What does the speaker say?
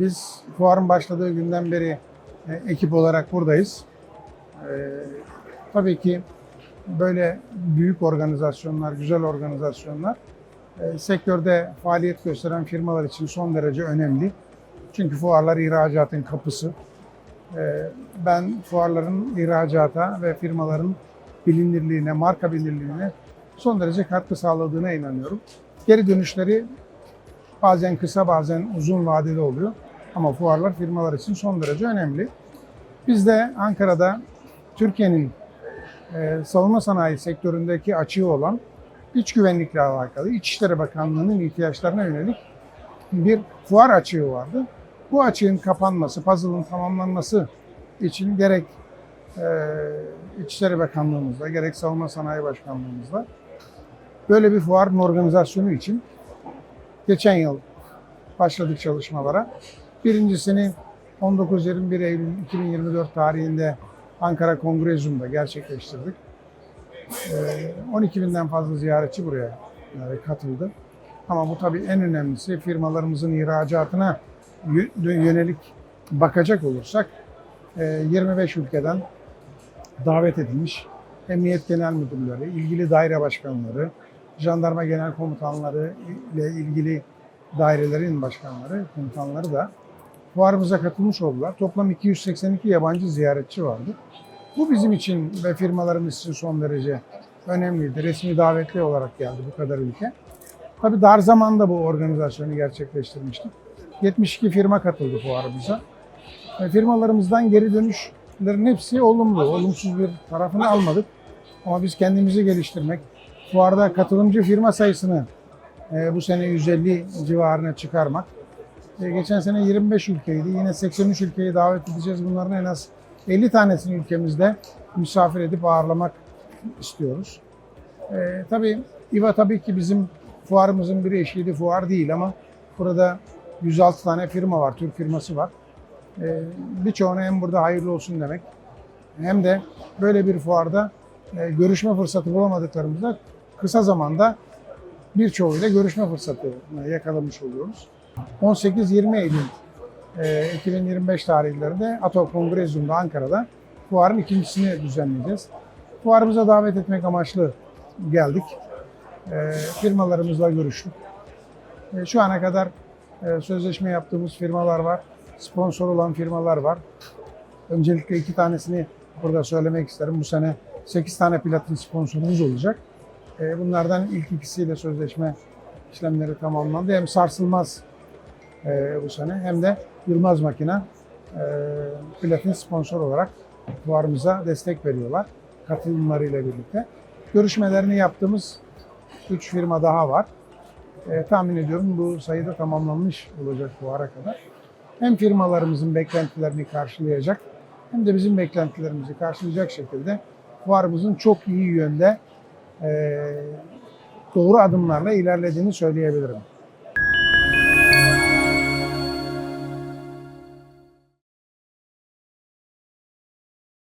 Biz fuarın başladığı günden beri e, ekip olarak buradayız. E, tabii ki böyle büyük organizasyonlar, güzel organizasyonlar e, sektörde faaliyet gösteren firmalar için son derece önemli. Çünkü fuarlar ihracatın kapısı. Ben fuarların ihracata ve firmaların bilinirliğine, marka bilinirliğine son derece katkı sağladığına inanıyorum. Geri dönüşleri bazen kısa bazen uzun vadeli oluyor. Ama fuarlar firmalar için son derece önemli. Biz de Ankara'da Türkiye'nin e, savunma sanayi sektöründeki açığı olan iç güvenlikle alakalı İçişleri Bakanlığı'nın ihtiyaçlarına yönelik bir fuar açığı vardı. Bu açığın kapanması, puzzle'ın tamamlanması için gerek e, İçişleri Bakanlığımızda, gerek Savunma Sanayi Başkanlığımızda böyle bir fuarın organizasyonu için geçen yıl başladık çalışmalara. Birincisini 19-21 Eylül 2024 tarihinde Ankara Kongrezyum'da gerçekleştirdik. Ee, 12 binden fazla ziyaretçi buraya e, katıldı. Ama bu tabii en önemlisi firmalarımızın ihracatına yö- yönelik bakacak olursak e, 25 ülkeden davet edilmiş emniyet genel müdürleri, ilgili daire başkanları, jandarma genel komutanları ile ilgili dairelerin başkanları, komutanları da fuarımıza katılmış oldular. Toplam 282 yabancı ziyaretçi vardı. Bu bizim için ve firmalarımız için son derece önemliydi. Resmi davetli olarak geldi bu kadar ülke. Tabii dar zamanda bu organizasyonu gerçekleştirmiştik. 72 firma katıldı fuarımıza. E, firmalarımızdan geri dönüşlerin hepsi olumlu. Olumsuz bir tarafını almadık. Ama biz kendimizi geliştirmek, fuarda katılımcı firma sayısını e, bu sene 150 civarına çıkarmak. E, geçen sene 25 ülkeydi. Yine 83 ülkeyi davet edeceğiz. Bunların en az 50 tanesini ülkemizde misafir edip ağırlamak istiyoruz. E, tabii İVA tabii ki bizim fuarımızın bir eşiği fuar değil ama burada 106 tane firma var, Türk firması var. E, birçoğuna hem burada hayırlı olsun demek hem de böyle bir fuarda e, görüşme fırsatı bulamadıklarımızda kısa zamanda birçoğuyla görüşme fırsatı yakalamış oluyoruz. 18-20 Eylül e, 2025 tarihlerinde Ato Kongrezyum'da Ankara'da fuarın ikincisini düzenleyeceğiz. Fuarımıza davet etmek amaçlı geldik. E, firmalarımızla görüştük. E, şu ana kadar e, sözleşme yaptığımız firmalar var, sponsor olan firmalar var. Öncelikle iki tanesini burada söylemek isterim. Bu sene 8 tane platin sponsorumuz olacak. E, bunlardan ilk ikisiyle sözleşme işlemleri tamamlandı. Hem sarsılmaz e, bu sene hem de Yılmaz Makina e, platin sponsor olarak fuarımıza destek veriyorlar katılımlarıyla birlikte. Görüşmelerini yaptığımız 3 firma daha var. E, tahmin ediyorum bu sayıda tamamlanmış olacak fuara kadar. Hem firmalarımızın beklentilerini karşılayacak hem de bizim beklentilerimizi karşılayacak şekilde fuarımızın çok iyi yönde e, doğru adımlarla ilerlediğini söyleyebilirim.